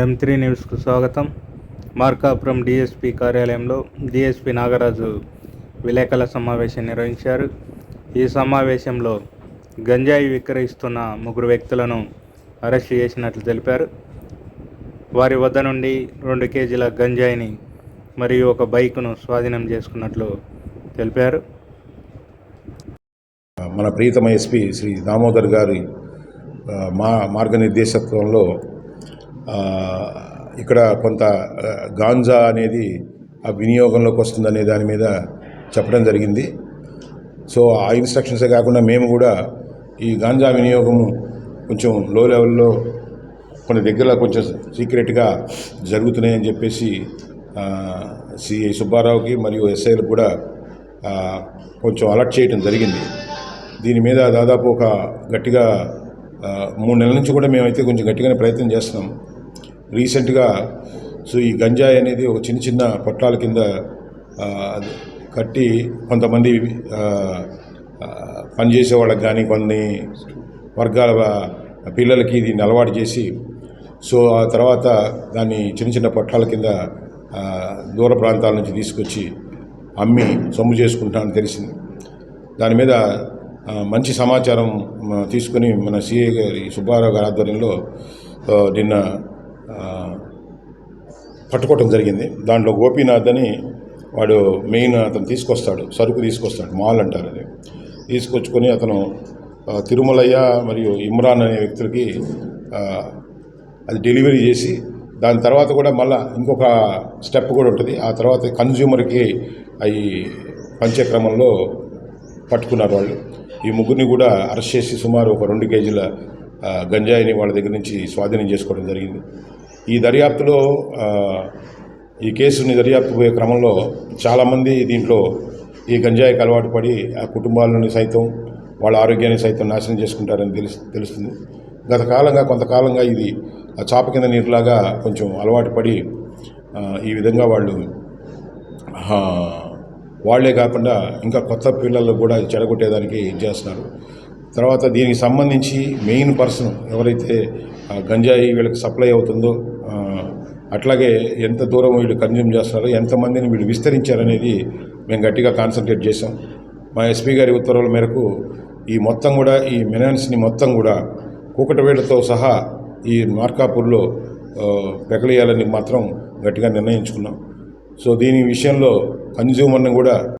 ఎం three న్యూస్కు స్వాగతం. Markapuram DSP కార్యాలయంలో డిఎస్పి నాగరాజు విలేకరుల సమావేశం నిర్వహించారు. ఈ సమావేశంలో గంజాయి విక్రయిస్తున్న ముగ్గురు వ్యక్తులను అరెస్ట్ చేసినట్లు తెలిపారు. వారి వద్ద నుండి రెండు కేజీల గంజాయిని మరియు ఒక బైక్ను స్వాధీనం చేసుకున్నట్లు తెలిపారు. మన ప్రీతమ ఎస్పీ శ్రీ దామోదర్ గారి మా మార్గనిర్దేశత్వంలో ఇక్కడ కొంత గాంజా అనేది ఆ వినియోగంలోకి వస్తుందనే దాని మీద చెప్పడం జరిగింది. సో ఆ ఇన్స్ట్రక్షన్సే కాకుండా మేము కూడా ఈ గాంజా వినియోగము కొంచెం లో లెవెల్లో కొన్ని దగ్గర కొంచెం సీక్రెట్గా జరుగుతున్నాయని చెప్పేసి సిఐ సుబ్బారావుకి మరియు ఎస్ఐలకు కూడా కొంచెం అలర్ట్ చేయడం జరిగింది. దీని మీద దాదాపు ఒక గట్టిగా మూడు నెలల నుంచి కూడా మేమైతే కొంచెం గట్టిగానే ప్రయత్నం చేస్తున్నాం. రీసెంట్గా సో ఈ గంజాయి అనేది ఒక చిన్న చిన్న పొట్లాల కింద కట్టి కొంతమంది పనిచేసే వాళ్ళకి కానీ కొన్ని వర్గాల పిల్లలకి దీన్ని అలవాటు చేసి సో ఆ తర్వాత దాన్ని చిన్న చిన్న పొట్లాల కింద దూర ప్రాంతాల నుంచి తీసుకొచ్చి అమ్మి సొమ్ము చేసుకుంటానని తెలిసింది. దాని మీద మంచి సమాచారం తీసుకుని మన సిఏ గారి సుబ్బారావు గారి ఆధ్వర్యంలో నిన్న పట్టుకోవటం జరిగింది. దాంట్లో గోపీనాథ్ అని వాడు మెయిన్ అతను తీసుకొస్తాడు సరుకు తీసుకొస్తాడు మాల్ అంటారు అది. తీసుకొచ్చుకొని అతను తిరుమలయ్య మరియు ఇమ్రాన్ అనే వ్యక్తులకి అది డెలివరీ చేసి దాని తర్వాత కూడా మళ్ళా ఇంకొక స్టెప్ కూడా ఉంటుంది. ఆ తర్వాత కన్జ్యూమర్కి అవి పంచే క్రమంలో పట్టుకున్నారు వాళ్ళు. ఈ ముగ్గురిని కూడా అరెస్ట్ చేసి సుమారు ఒక రెండు కేజీల గంజాయిని వాళ్ళ దగ్గర నుంచి స్వాధీనం చేసుకోవడం జరిగింది. ఈ దర్యాప్తులో ఈ కేసుని దర్యాప్తు పోయే క్రమంలో చాలామంది దీంట్లో ఈ గంజాయికి అలవాటు పడి ఆ కుటుంబాలను సైతం వాళ్ళ ఆరోగ్యాన్ని సైతం నాశనం చేసుకుంటారని తెలుసు తెలుస్తుంది. గత కాలంగా కొంతకాలంగా ఇది చాప కింద నీరులాగా కొంచెం అలవాటు పడి ఈ విధంగా వాళ్ళు వాళ్ళే వాళ్ళే కాకుండా ఇంకా కొత్త పిల్లలు కూడా చెడగొట్టేదానికి ఇది చేస్తున్నారు. తర్వాత దీనికి సంబంధించి మెయిన్ పర్సన్ ఎవరైతే గంజాయి వీళ్ళకి సప్లై అవుతుందో అట్లాగే ఎంత దూరం వీళ్ళు కన్జ్యూమ్ చేస్తున్నారో ఎంతమందిని వీళ్ళు విస్తరించారనేది మేము గట్టిగా కాన్సన్ట్రేట్ చేసాం మా ఎస్పీ గారి ఉత్తర్వుల మేరకు ఈ మొత్తం కూడా ఈ మినాన్స్ని మొత్తం కూడా కూకటవేళ్ళతో సహా ఈ మార్కాపూర్లో పెకలేయాలని మాత్రం గట్టిగా నిర్ణయించుకున్నాం. సో దీని విషయంలో కన్జ్యూమర్ని కూడా